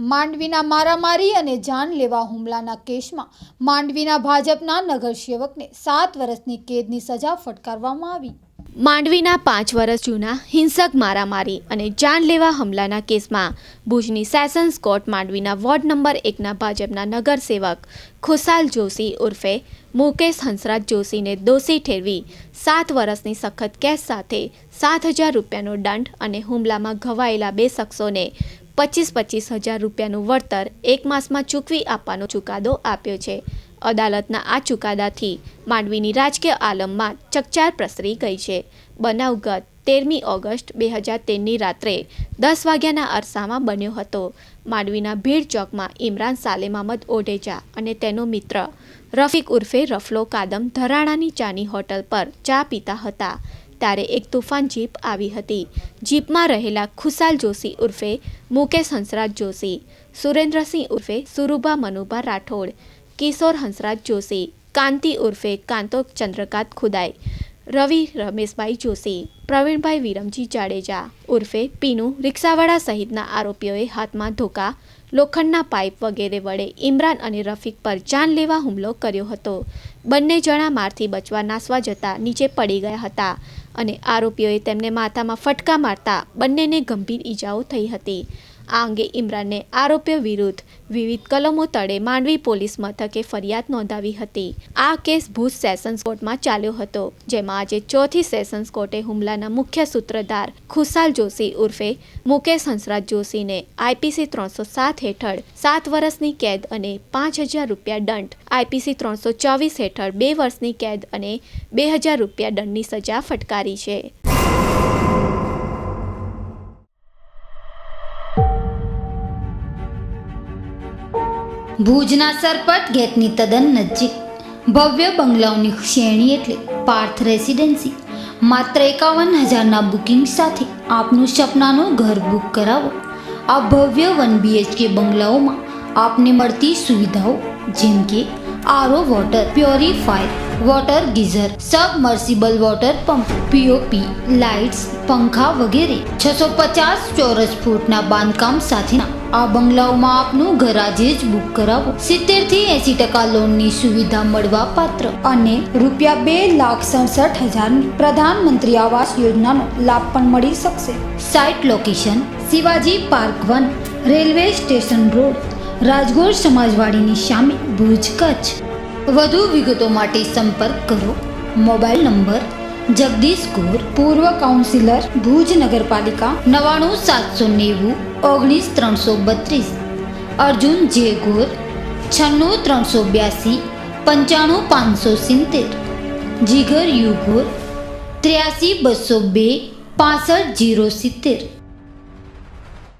માંડવીના મારામારી અને જાનલેવા હુમલાના કેસમાં માંડવીના ભાજપના નગરસેવકને સાત વર્ષની કેદની સજા ફટકારવામાં આવી. માંડવીના પાંચ વર્ષ જૂના હિંસક મારામારી અને જાનલેવા હુમલાના કેસમાં ભુજની સેશન્સ કોર્ટ માંડવીના વોર્ડ નંબર એકના ભાજપના નગરસેવક ખુશાલ જોશી ઉર્ફે મુકેશ હંસરાજ જોશીને દોષી ઠેરવી સાત વર્ષની સખત કેસ સાથે સાત હજાર રૂપિયાનો દંડ અને હુમલામાં ઘવાયેલા બે શખ્સોને પચીસ પચીસ હજાર રૂપિયાનું વળતર એક માસમાં ચૂકવી આપવાનો ચુકાદો આપ્યો છે. અદાલતના આ ચુકાદાથી માંડવીની રાજકીય આલમમાં ચકચાર પ્રસરી ગઈ છે. બનાવ ગત તેરમી ઓગસ્ટ બે હજાર તેરની રાત્રે દસ વાગ્યાના અરસામાં બન્યો હતો. માંડવીના ભીડ ચોકમાં ઇમરાન સાલેમ અહમદ ઓઢેજા અને તેનો મિત્ર રફીક ઉર્ફે રફલો કાદમ ધરાણાની ચાની હોટલ પર ચા પીતા હતા. ત્યારે એક તોફાન જીપ આવી હતી. જીપમાં રહેલા ખુશાલ જોશી ઉર્ફે મુકેશ હંસરાજ જોશી, સુરેન્દ્રસિંહ ઉર્ફે સુરુભા મનુભા રાઠોડ, કિશોર હંસરાજ જોશી, કાંતિ ઉર્ફે કાંતો ચંદ્રકાંત ખુદાઈ રવિ રમેશભાઈ જોશી, પ્રવીણભાઈ વિરમજી જાડેજા ઉર્ફે પીનુ રિક્ષાવાળા સહિતના આરોપીઓએ હાથમાં ધોકા, લોખંડના પાઇપ વગેરે વડે ઇમરાન અને રફીક પર જાનલેવા હુમલો કર્યો હતો. બંને જણા મારથી બચવા નાસવા જતા નીચે પડી ગયા હતા અને આરોપીઓએ તેમને માથામાં ફટકા મારતા બંનેને ગંભીર ઈજાઓ થઈ હતી. આ અંગે ઇમરાનને આરોપીઓ વિરુદ્ધ વિવિધ કલમો તળે માંડવી પોલીસ મથકે ફરિયાદ નોંધાવી હતી. આ કેસ ભુજ સેશન્સ કોર્ટમાં ચાલ્યો હતો, જેમાં આજે ચોથી સેશન્સ કોર્ટે હુમલાના મુખ્ય સૂત્રધાર ખુશાલ જોશી ઉર્ફે મુકેશ હંસરાજ જોશીને આઈપીસી ત્રણસો સાત હેઠળ સાત વર્ષની કેદ અને પાંચ હજાર રૂપિયા દંડ, આઈપીસી ત્રણસો ચોવીસ હેઠળ બે વર્ષની કેદ અને બે હજાર રૂપિયા દંડની સજા ફટકારી છે. ભુજના સરપટ ગેટની તદ્દન નજીક. ભવ્ય બંગલાઓની શ્રેણી એટલે પાર્થ રેસિડેન્સી. માત્ર એકાવન હજારના બુકિંગ સાથે આપનું સપનાનું ઘર બુક કરાવો. આ ભવ્ય વન બીએચકે બંગલાઓમાં આપને મળતી સુવિધાઓ જેમ કે RO water purifier, water geyser, submersible water pump POP lights, પંખા વગેરે છસો પચાસ ચોરસ ફૂટના બાંધકામ સાથેના આ બંગલાઓમાં આપનું ઘર આજે જ બુક કરાવો. સિત્તેરથી એસી ટકા લોનની સુવિધા મળવા પાત્ર. અને રૂપિયા બે લાખ સડસઠ હજારની પ્રધાનમંત્રી આવાસ યોજનાનો લાભ પણ મળી શકશે. Site location, Shivaji park one, railway station road, Rajgor સમાજવાડીની સામે ભુજ કચ્છ. વધુ વિગતો માટે સંપર્ક કરો. મોબાઈલ નંબર જગદીશ ગોર પૂર્વ કાઉન્સિલર ભુજ નગરપાલિકા, નવાણું સાતસો નેવું, ઓગણીસ ત્રણસો બત્રીસ. અર્જુન જે ગોર, છન્નું ત્રણસો બ્યાસી, પંચાણું પાંચસો સિત્તેર. જીગર યુ ગોર, ત્ર્યાસી બસો બે, પાસઠ જીરો સિત્તેર.